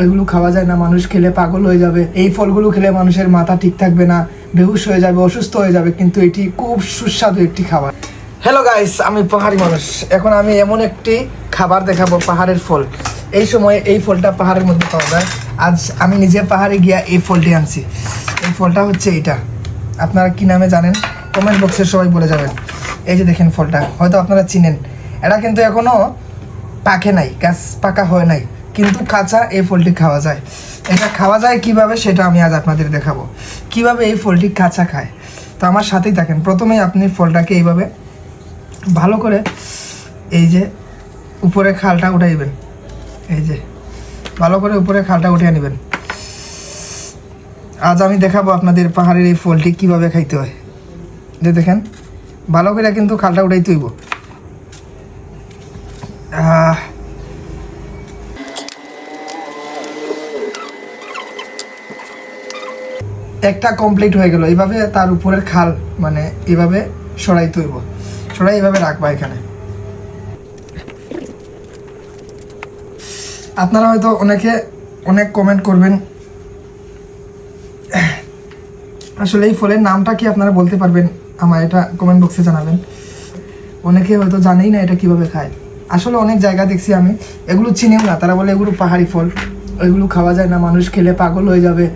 ওইগুলো খাওয়া যায় না, মানুষ খেলে পাগল হয়ে যাবে। এই ফলগুলো খেলে মানুষের মাথা ঠিক থাকবে না, বেহুশ হয়ে যাবে, অসুস্থ হয়ে যাবে, কিন্তু এটি খুব সুস্বাদু একটি খাবার। হ্যালো গাইস আমি পাহাড়ি মানুষ। এখন আমি এমন একটি খাবার দেখাবো, পাহাড়ের ফল। এই সময় এই ফলটা পাহাড়ের মধ্যে পাওয়া যায়। আজ আমি নিজে পাহাড়ে গিয়া এই ফলটি আনছি। এই ফলটা হচ্ছে এইটা আপনারা কি নামে জানেন? কমেন্ট বক্সে সবাই বলে যাবেন। এই যে দেখেন ফলটা, হয়তো আপনারা চিনেন। এটা কিন্তু এখনও পাকে নাই, গাছ পাকা হয় নাই। কিন্তু কাঁচা এই ফলটি খাওয়া যায়। এটা খাওয়া যায় কীভাবে সেটা আমি আজ আপনাদের দেখাবো। কীভাবে এই ফলটি কাঁচা খায়? তো আমার সাথেই থাকেন। প্রথমেই আপনি ফলটাকে এইভাবে ভালো করে এই যে উপরে খালটা উঠাইবেন। এই যে ভালো করে উপরে খালটা উঠিয়ে নেবেন। আজ আমি দেখাবো আপনাদের পাহাড়ের এই ফলটি কীভাবে খাইতে হয়। যে দেখেন, ভালো করে কিন্তু খালটা উঠাই তুইব আহ একটা কমপ্লিট হয়ে গেল। এইভাবে তার উপরের খাল মানে এভাবে সরাই তুইব সরাই এভাবে রাখবা এখানে। আপনারা হয়তো অনেকে অনেক কমেন্ট করবেন, আসলে এই ফলের নামটা কি আপনারা বলতে পারবেন? আমার এটা কমেন্ট বক্সে জানাবেন। অনেকে হয়তো জানেই না এটা কীভাবে খায়। আসলে অনেক জায়গা দেখছি আমি, এগুলো চিনিও না। তারা বলে এগুলো পাহাড়ি ফল, এগুলো খাওয়া যায় না। মানুষ খেলে পাগল হয়ে যাবে।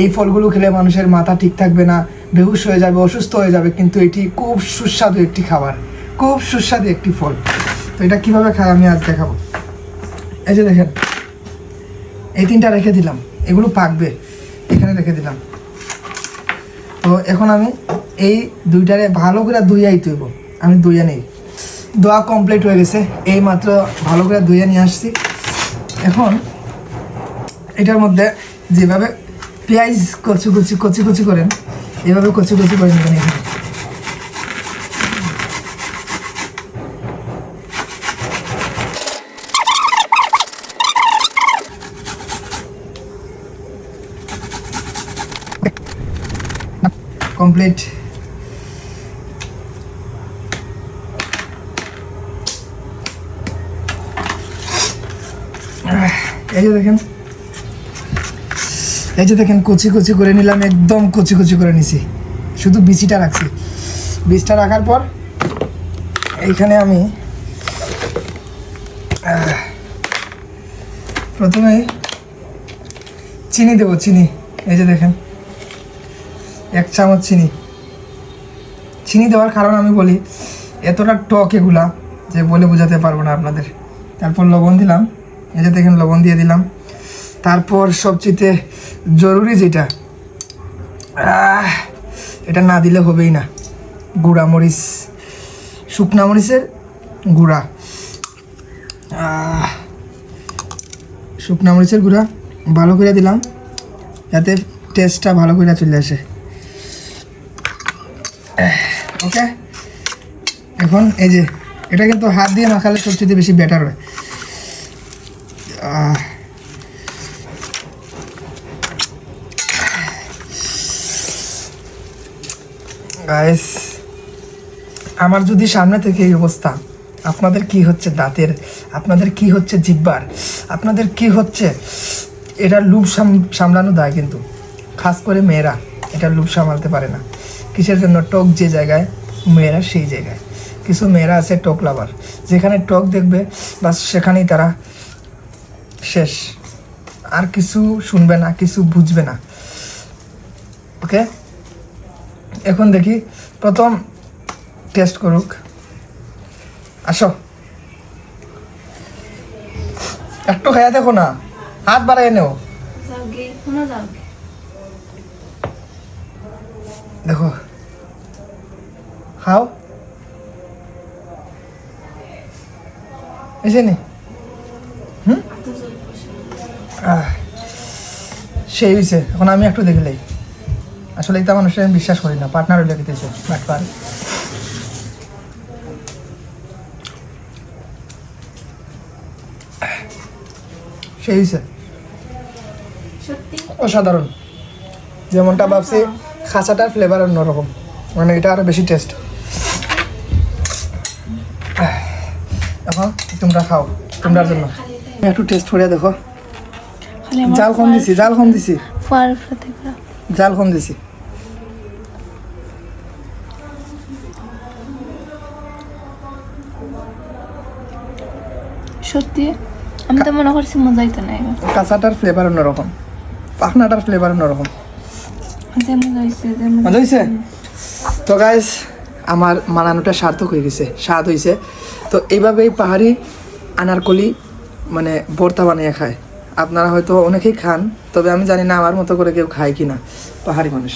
এই ফলগুলো খেলে মানুষের মাথা ঠিক থাকবে না, বেহুশ হয়ে যাবে, অসুস্থ হয়ে যাবে, কিন্তু এটি খুব সুস্বাদু একটি খাবার, খুব সুস্বাদু একটি ফল। তো এটা কীভাবে খায় আমি আজ দেখাবো। এই যে দেখেন, এই তিনটা রেখে দিলাম, এগুলো পাকবে, এখানে রেখে দিলাম। তো এখন আমি এই দুইটারে ভালো করে ধুইয়াই তুইব, আমি ধুইয়া নেই। দোয়া কমপ্লিট হয়ে গেছে, এই মাত্র ভালো করে ধুইয়া নিয়ে আসছি। এখন এটার মধ্যে যেভাবে পেঁয়াজ কচু কচি কচি কচি করেন। এভাবে কচি কচি করে নেবেন এখানে। কমপ্লিট। এই যে দেখেন। এই যে দেখেন, কচি কচি করে নিলাম, একদম কচি কচি করে নিছি। শুধু বিচিটা রাখছি। বীজটা রাখার পর এইখানে আমি প্রথমে চিনি দেবো, চিনি। এই যে দেখেন, এক চামচ চিনি। চিনি দেওয়ার কারণ আমি বলি, এতটা টক এগুলা যে বলে বোঝাতে পারব না আপনাদের। তারপর লবণ দিলাম। এই যে দেখেন, লবণ দিয়ে দিলাম। তারপর সবচেয়ে জরুরি যেটা এটা না দিলে হবেই না। গুঁড়া মরিচ, শুকনা মরিচের গুঁড়া। শুকনা মরিচের গুঁড়া ভালো করে দিলাম, যাতে টেস্টটা ভালো করে চলে আসে। ওকে এখন এই যে, এটা কিন্তু হাত দিয়ে মাখালে সবচেয়ে বেশি বেটার হয়। গাইস আমার যদি সামনে থেকে এই অবস্থা, আপনাদের কি হচ্ছে দাঁতের, আপনাদের কি হচ্ছে জিব্বার, আপনাদের কি হচ্ছে, এটা লুপ সাম- সামলানো দায় কিন্তু। খাস করে মেয়েরা, এটা লুপ সামলাতে পারে না। কিসের জন্য? টক যে জায়গায়, মেয়েরা সেই জায়গায়। কিছু মেয়েরা আছে টক লাভার যেখানে টক দেখবে, বাস সেখানেই তারা শেষ। আর কিছু শুনবে না, কিছু বুঝবে না। ওকে এখন দেখি প্রথম টেস্ট করুক। আসো। একটু খাইয়া দেখো না হাত বাড়াই নেও। দেখো। খাও। এসে নি। হুম? সেই হয়েছে এখন আমি একটু দেখলেই আসলে এটা মানুষের আমি বিশ্বাস করি না পার্টনার হইলে বাটপার সেই হয়েছে অসাধারণ। যেমনটা ভাবছি খাঁচাটার ফ্লেভার অন্যরকম। মানে এটা আরও বেশি টেস্ট এখন তোমরা খাও তোমরার জন্য। একটু টেস্ট করে দেখো। জাল কম দিছি জাল কম দিছি। জাল কম দিছি। সত্যি? আমি তো মনে করছি মজাই তো নাই কাঁচাটার ফ্লেভার অন্যরকম। পাখনাটার ফ্লেভার অন্যরকম। মজা মজা হয়েছে তো গাইস আমার মানানোটা সার্থক হয়ে গেছে স্বাদ হয়েছে তো এইভাবেই পাহাড়ি আনারকলি মানে ভর্তা বানিয়ে খায়। আপনারা হয়তো অনেকেই খান, তবে আমি জানি না আমার মতো করে কেউ খায় কি না পাহাড়ি মানুষ।